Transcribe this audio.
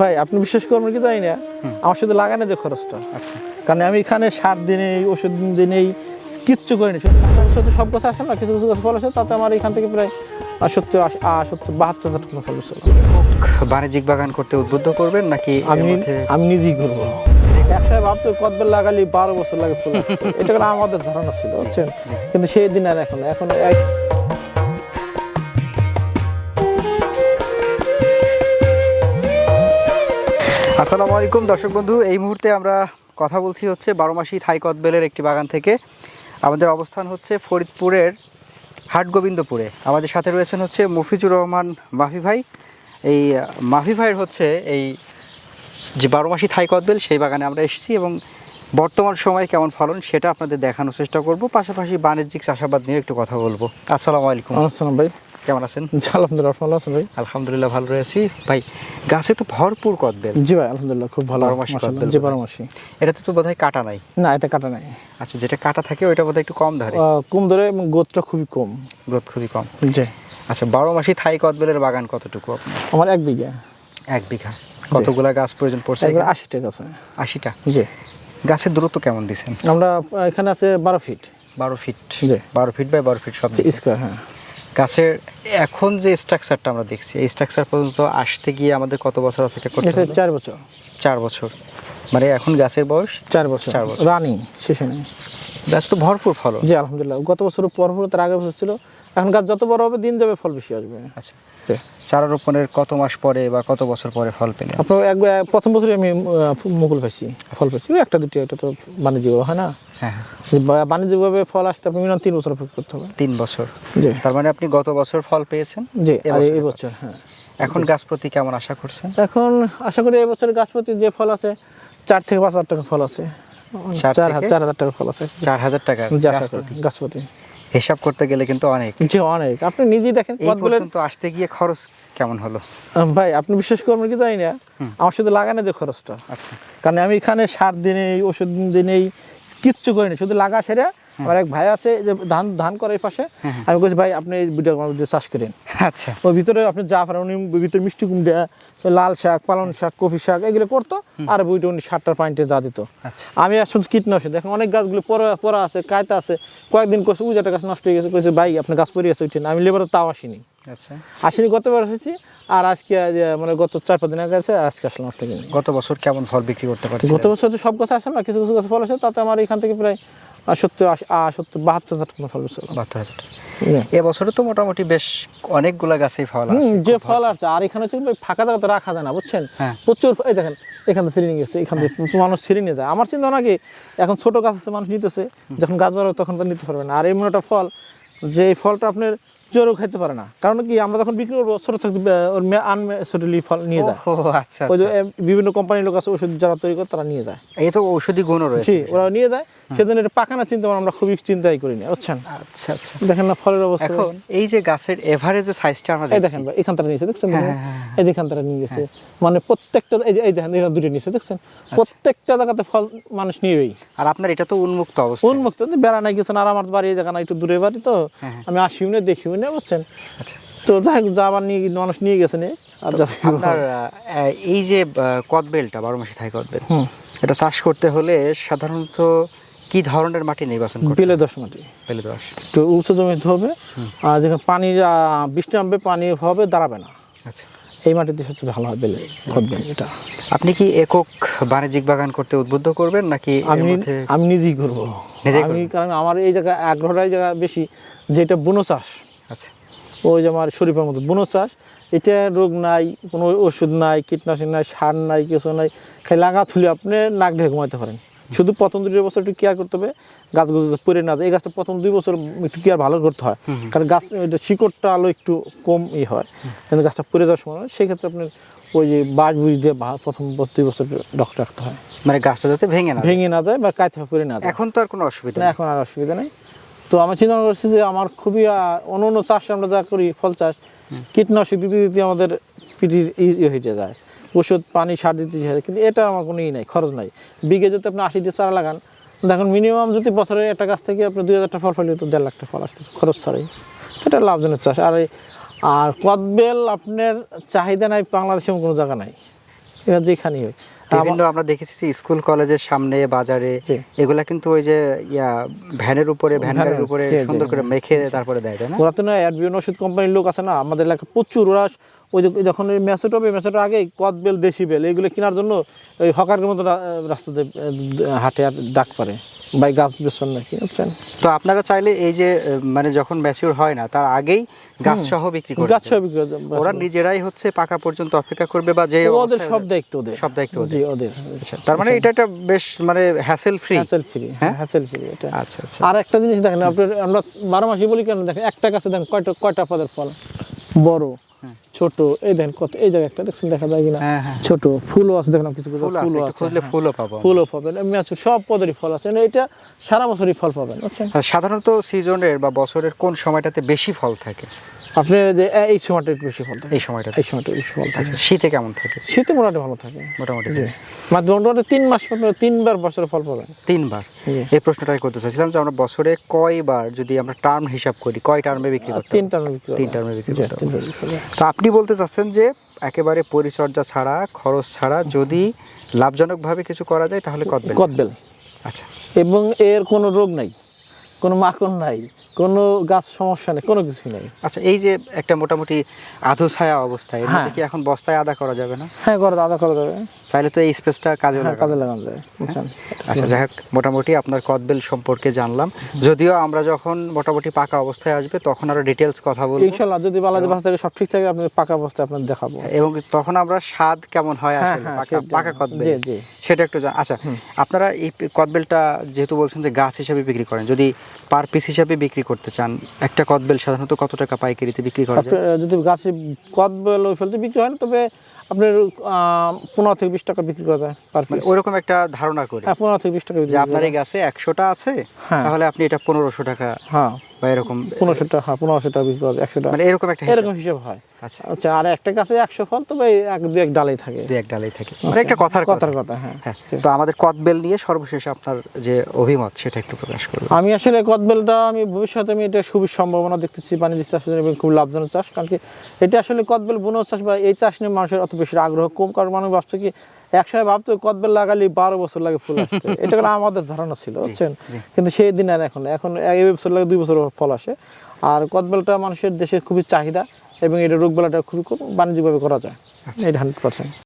ভাই আপনি বিশ্বাস করবেন কি জানি না? আমার শুধু লাগানো যে খরচটা। আচ্ছা। কারণ আমি এখানে সার দিনে ওষুধ দিনে কিচ্ছু করিনি শুধু সব গাছ আসে না কিছু কিছু গাছ ফল আসে তাতে আমার এখান থেকে প্রায় সত্তর সত্তর বাহাত্তর হাজার টাকা ফল ছিল বাণিজ্যিক বাগান করতে উদ্বুদ্ধ করবেন নাকি আমি আমি নিজেই করব। একটা ভাবতে কতবার লাগালি বারো বছর লাগে ফুল এটা আমাদের ধারণা ছিল বুঝছেন? কিন্তু সেই দিন আর এখন। এখন আসসালামু আলাইকুম, দর্শক বন্ধু। এই মুহূর্তে আমরা কথা বলছি হচ্ছে বারো মাসি থাই কদবেলের একটি বাগান থেকে। আমাদের অবস্থান হচ্ছে ফরিদপুরের হাটগোবিন্দপুরে। আমাদের সাথে রয়েছেন হচ্ছে মফিজুর রহমান মাফি ভাই। এই মাফি ভাইয়ের হচ্ছে এই যে বারো মাসি থাই কদবেল, সেই বাগানে আমরা এসেছি এবং বর্তমান সময়ে কেমন ফলন সেটা আপনাদের দেখানোর চেষ্টা করব। পাশাপাশি বাণিজ্যিক চাষাবাদ নিয়ে একটু কথা বলব। আসসালামু আলাইকুম। আসসালাম ভাই। কেমন আছেন? জি, আলহামদুলিল্লাহ ভালো আছেন ভাই? আলহামদুলিল্লাহ ভালো রয়েছি ভাই গাছে তো ভরপুর কদবেল। জি ভাই আলহামদুলিল্লাহ খুব ভালো বারো মাসি কদবেল জি। এটাতে তো বোধহয় কাটা নাই। না এটা কাটা নাই। আচ্ছা যেটা কাটা থাকে ওইটা বোধহয় একটু কম ধরে। কম ধরে এবং খুবই কম। গ্রোথ খুবই কম। জি। আচ্ছা বারো মাসি থাই কদবেলের বাগান কতটুকু? আপনার আমার এক বিঘা। এক বিঘা। কতগুলা গাছ প্রয়োজন পড়ছে? আশিটা আছে। আশিটা? জি। গাছের দূরত্ব কেমন দিচ্ছেন? আমরা এখানে আছে বারো ফিট। বারো ফিট। বারো ফিট বাই বারো ফিট সব স্কোয়ার হ্যাঁ। গাছের এখন যে স্ট্রাকচারটা আমরা দেখছি এই স্ট্রাকচার পর্যন্ত আসতে গিয়ে আমাদের কত বছর অপেক্ষা করতে হবে? চার বছর। চার বছর। মানে এখন গাছের বয়স চার বছর। চার বছর। রানিং শেষে নেই গাছ তো ভরপুর ফল জি আলহামদুলিল্লাহ। গত বছর পর পর তার আগের বছর ছিল। এখন গাছ যত বড় হবে দিন যাবে ফল বেশি আসবে। আচ্ছা। চারা রোপণের কত মাস পরে বা কত বছর পরে ফল পেলে? আপনার প্রথম বছরই আমি মুকুল পাইছি ফল পাইছি। একটা দুটি এটা তো বাণিজ্যিক হয় না। হ্যাঁ হ্যাঁ, বাণিজ্যিকভাবে ফল আসতে আপনি মিনিমাম তিন বছর অপেক্ষা করতে হবে। তিন বছর। জি। তার মানে আপনি গত বছর ফল পেয়েছেন? জি আর এই বছর হ্যাঁ। এখন গাছ প্রতি কেমন আশা করছেন? এখন আশা করি এই বছর গাছ প্রতি যে ফল আছে চার থেকে পাঁচ হাজার টাকা ফল আছে। চার হাজার টাকা ফল আছে। চার হাজার টাকা গাছ প্রতি গাছ প্রতি হিসাব করতে গেলে কিন্তু অনেক। জি অনেক। আপনি নিজেই দেখেন কতগুলো আসতে গিয়ে খরচ কেমন হলো? ভাই আপনি বিশ্বাস করবেন কি জানি না? আমার শুধু লাগানো যে খরচটা। আচ্ছা। কারণ আমি এখানে সার দিনে ওষুধ দিনে কিচ্ছু করিনি শুধু লাগা সেরে আমার এক ভাই আছে যে ধান ধান করে এই পাশে আমি বলছি ভাই আপনি এই ভিডিও ভিতরে চাষ করেন। আচ্ছা। ওর ভিতরে আপনি যা পারেন উনি ভিতরে মিষ্টি কুমড়া লাল শাক পালং শাক কফি শাক এগুলো করতো আর বইটা উনি সারটার পানিতে যা দিত। আচ্ছা। আমি আসলে কীটনাশক দেখেন অনেক গাছগুলো পরা পরা আছে কায়তা আছে কয়েকদিন করছে উই একটা গাছ নষ্ট হয়ে গেছে। কইছে ভাই আপনার গাছ পরে আছে উঠেন আমি লেবার তাও আসিনি। আচ্ছা। আসিনি গতবার এসেছি আর আজকে মানে গত চার পাঁচ দিন আগে আছে আজকে আসলাম কিনে গত বছর কেমন ফল বিক্রি করতে পারছেন গত বছর তো সব গাছ আসে না কিছু কিছু গাছ ফল আসে তাতে আমার এখান থেকে প্রায় সত্তর সত্তর বাহাত্তর হাজার টাকা ফল ছিল বাহাত্তর হাজার এবছরে তো মোটামুটি বেশ অনেকগুলা গাছেই ফল যে ফল আছে আর এখানে হচ্ছে ফাঁকা জায়গা তো রাখা যায় না বুঝছেন? হ্যাঁ। প্রচুর এই দেখেন এখান থেকে সিরিং গেছে এখান থেকে মানুষ সিরিং নিয়ে যায়। আমার চিন্তা নাকি এখন ছোট গাছ আছে মানুষ নিতেছে যখন গাছ বাড়াবে তখন তো নিতে পারবে না। আর এই একটা ফল যে এই ফলটা আপনার জোরও খাইতে পারে না। কারণ কি আমরা যখন বিক্রি করব ছোট থাকতে ওর ফল নিয়ে যায়। আচ্ছা ওই যে আচ্ছা। বিভিন্ন কোম্পানির লোক আছে ওষুধ যারা তৈরি করে তারা নিয়ে যায়। এই তো ঔষধি গুণও রয়েছে। ওরা নিয়ে যায়। সেজন্য এটা পাকানা চিন্তা আমরা খুবই চিন্তাই করি না বুঝছেন? আচ্ছা আচ্ছা। দেখেন না ফলের অবস্থা। এখন এই যে গাছের এভারেজ সাইজটা আমরা এই দেখেন ভাই এখান থেকে নিয়েছে দেখছেন হ্যাঁ, হ্যাঁ, হ্যাঁ। এই যে এখান থেকে নিয়ে গেছে। মানে প্রত্যেকটা এই যে এই দেখেন এখানে দুটো নিয়েছে দেখছেন? প্রত্যেকটা জায়গাতে ফল মানুষ নিয়েই আর আপনার এটা তো উন্মুক্ত অবস্থা উন্মুক্ত বেড়া নাই গেছেন আর আমার বাড়ি এই জায়গা না একটু দূরে বাড়ি তো। হ্যাঁ। আমি আসিও না দেখিও না বুঝছেন? আচ্ছা। তো যাই হোক যা আবার নিয়ে মানুষ নিয়ে গেছে নে আর আপনার এই যে কদবেলটা বারো মাসে থাকে কদবেল এটা চাষ করতে হলে সাধারণত কি ধরনের মাটি নির্বাচন বেলে দশ মাটি। পেলে দোষ তো উঁচু জমিতে হবে আর যেখানে পানি বৃষ্টি নামবে পানি হবে দাঁড়াবে না। আচ্ছা। এই মাটিতে সবচেয়ে ভালো বেলে খদবেল এটা। আপনি কি একক বাণিজ্যিক বাগান করতে উদ্বুদ্ধ করবেন নাকি আমি আমি নিজেই করব। আমি কারণ আমার এই জায়গায় আগ্রহটাই জায়গা বেশি যেটা বুনো চাষ। আচ্ছা। ওই যে আমার শরীফের মতো বুনো চাষ এটা রোগ নাই কোনো ওষুধ নাই কীটনাশক নাই সার নাই কিছু নাই খালি লাগা থুলে আপনি নাক ঢেকে ঘুমাইতে পারেন। শুধু প্রথম দুই বছর একটু কেয়ার করতে হবে গাছগুলো পরে না যায়। এই গাছটা প্রথম দুই বছর একটু কেয়ার ভালো করতে হয়। কারণ গাছ শিকড়টা আলো একটু কম ই হয়। কিন্তু গাছটা পরে যাওয়ার সময় সেক্ষেত্রে আপনার ওই যে বাজ বুঝ দিয়ে প্রথম দুই বছর ডক্টর রাখতে হয়। মানে গাছটা যাতে ভেঙে না ভেঙে না যায় বা কায়তে পরে না যায়। এখন তো আর কোনো অসুবিধা না নেই। এখন আর অসুবিধা নেই। তো আমি চিন্তা করছি যে আমার খুবই অন্য অন্য চাষ আমরা যা করি ফল চাষ কীটনাশক দিতে দিতে আমাদের পিটির ই হয়ে যায়। ওষুধ পানি সার দিতে হয় কিন্তু এটা আমার কোনো ই নাই খরচ নাই। বিঘে যদি আপনি আশি দিয়ে চারা লাগান দেখুন মিনিমাম যদি বছরে একটা গাছ থেকে আপনি দুই হাজারটা ফল ফেলে তো দেড় লাখটা ফল আসতেছে খরচ ছাড়াই। এটা লাভজনক চাষ। আর আর কদবেল আপনার চাহিদা নাই বাংলাদেশে কোনো জায়গা নাই। এবার যেখানেই বিভিন্ন আমরা দেখেছি স্কুল কলেজের সামনে বাজারে। এগুলা কিন্তু ওই যে ইয়া ভ্যানের উপরে ভ্যানের, উপরে সুন্দর করে মেখে তারপরে দেয় তাই না? ওরা তো না অ্যাডবিয়ন ওষুধ কোম্পানির লোক আছে না আমাদের এলাকায় প্রচুর ওরা ওই যখন ওই ম্যাচেট হবে ম্যাচেটের আগে কদ বেল দেশি বেল এইগুলো কেনার জন্য ওই হকারের মতো রাস্তাতে হাটে আর ডাক পারে বাই গাছ বেসন নাকি বুঝছেন? তো আপনারা চাইলে এই যে মানে যখন ম্যাচিউর হয় না তার আগেই গাছ সহ বিক্রি করে গাছ। সব বিক্রি করে ওরা নিজেরাই হচ্ছে পাকা পর্যন্ত অপেক্ষা করবে বা যে ওদের সব দায়িত্ব ওদের। সব দায়িত্ব ওদের। জি ওদের। আচ্ছা, তার মানে এটা একটা বেশ মানে হ্যাসেল ফ্রি হ্যাসেল ফ্রি হ্যাঁ হ্যাসেল ফ্রি এটা। আচ্ছা আচ্ছা। আর একটা জিনিস দেখেন আপনার আমরা বারো মাসই বলি কেন দেখেন একটা গাছে দেখেন কয়টা কয়টা পদের ফল? বড়। ছোট এই দেখেন কত এই জায়গায় একটা দেখছেন দেখা যায় কিনা? হ্যাঁ হ্যাঁ। ছোট ফুলও আছে দেখলাম কিছু কিছু ফুল আছে ফুলও আছে খুঁজলে হ্যাঁ। ফুলও পাবো। ফুলও পাবেন এমনি আছে সব পদেরই ফল আছে মানে এটা সারা বছরই ফল পাবেন সাধারণত সিজনের বা বছরের কোন সময়টাতে বেশি ফল থাকে? আপনি এই সময়টা একটু বেশি ফল থাকে এই সময়টাতে এই সময়টা বেশি ফল থাকে আচ্ছা শীতে কেমন থাকে? শীতে মোটামুটি ভালো থাকে। মোটামুটি মোটামুটি তিন মাস পর তিনবার বছরে ফল পাবেন। তিনবার? এই প্রশ্নটাই করতে চাইছিলাম যে আমরা বছরে কয়বার যদি আমরা টার্ম হিসাব করি কয় টার্মে বিক্রি করতে তিন টার্মে বিক্রি তিন টার্মে বিক্রি করতে। তো আপনি বলতে চাচ্ছেন যে একেবারে পরিচর্যা ছাড়া খরচ ছাড়া যদি লাভজনকভাবে কিছু করা যায় তাহলে কদবেল কদবেল আচ্ছা। এবং এর কোনো রোগ নাই। কোনো মাকড় নাই কোনো গাছ সমস্যা নেই কোনো কিছুই নাই। আচ্ছা এই যে একটা মোটামুটি আধো ছায়া অবস্থায় এর মধ্যে হ্যাঁ। কি এখন বস্তায় আদা করা যাবে না? হ্যাঁ করে আদা করা যাবে। চাইলে তো এই স্পেসটা কাজে হ্যাঁ লাগানো কাজে লাগানো যায় বুঝছেন? আচ্ছা যাই হোক মোটামুটি আপনার কদবেল সম্পর্কে জানলাম। যদিও আমরা যখন মোটামুটি পাকা অবস্থায় আসবে তখন আরও ডিটেলস কথা বলব। ইনশাল্লাহ যদি বালাজি বাসা থেকে সব ঠিক থাকে আপনি পাকা অবস্থায় আপনার দেখাবো। এবং তখন আমরা স্বাদ কেমন হয় হ্যাঁ, আসলে হ্যাঁ, পাকা পাকা কদবেল। জি, জি। সেটা একটু আচ্ছা আপনারা এই কদবেলটা যেহেতু বলছেন যে গাছ হিসেবে বিক্রি করেন যদি পার পিস হিসাবে বিক্রি করতে চান? একটা কদবেল সাধারণত কত টাকা পাইকারিতে বিক্রি করা যায়? যদি গাছে কদবেল ওই ফেলতে বিক্রি হয় না তবে আপনার আহ, পনেরো থেকে বিশ টাকা বিক্রি করা যায় পার পিস ওইরকম একটা ধারণা করি। হ্যাঁ পনেরো থেকে বিশ টাকা যে আপনার এই গাছে একশোটা আছে হ্যাঁ। তাহলে আপনি এটা পনেরোশো টাকা হ্যাঁ। বা এরকম হ্যাঁ মানে এরকম একটা এরকম হিসেব হয়। আচ্ছা। আচ্ছা আর একটা গাছে একশো ফল তবে এক দু এক ডালেই থাকে। দুই এক ডালেই থাকে। মানে একটা কথার কথার কথা হ্যাঁ। হ্যাঁ তো আমাদের কদবেল নিয়ে সর্বশেষ আপনার যে অভিমত সেটা একটু প্রকাশ আমি আসলে কদবেলটা আমি ভবিষ্যতে আমি এটা খুবই সম্ভাবনা দেখতেছি বাণিজ্য চাষের জন্য এবং খুব লাভজনক চাষ কারণ কি এটা আসলে কদবেল বুনো চাষ বা এই চাষ নিয়ে মানুষের অত বেশি আগ্রহ কম কারণ মানুষ ভাবছে কি একসময় ভাবতো কদবেল লাগালে বারো বছর লাগে ফুল আসতে। এটা কিন্তু আমাদের ধারণা ছিল বুঝছেন? কিন্তু সেই দিন আর এখন এখন এক বছর লাগে দুই বছর ফল আসে। আর কদবেলটা মানুষের দেশে খুবই চাহিদা এবং এটা রোগ বেলাটা খুবই কম বাণিজ্যিকভাবে করা যায়। এই হান্ড্রেড পার্সেন্ট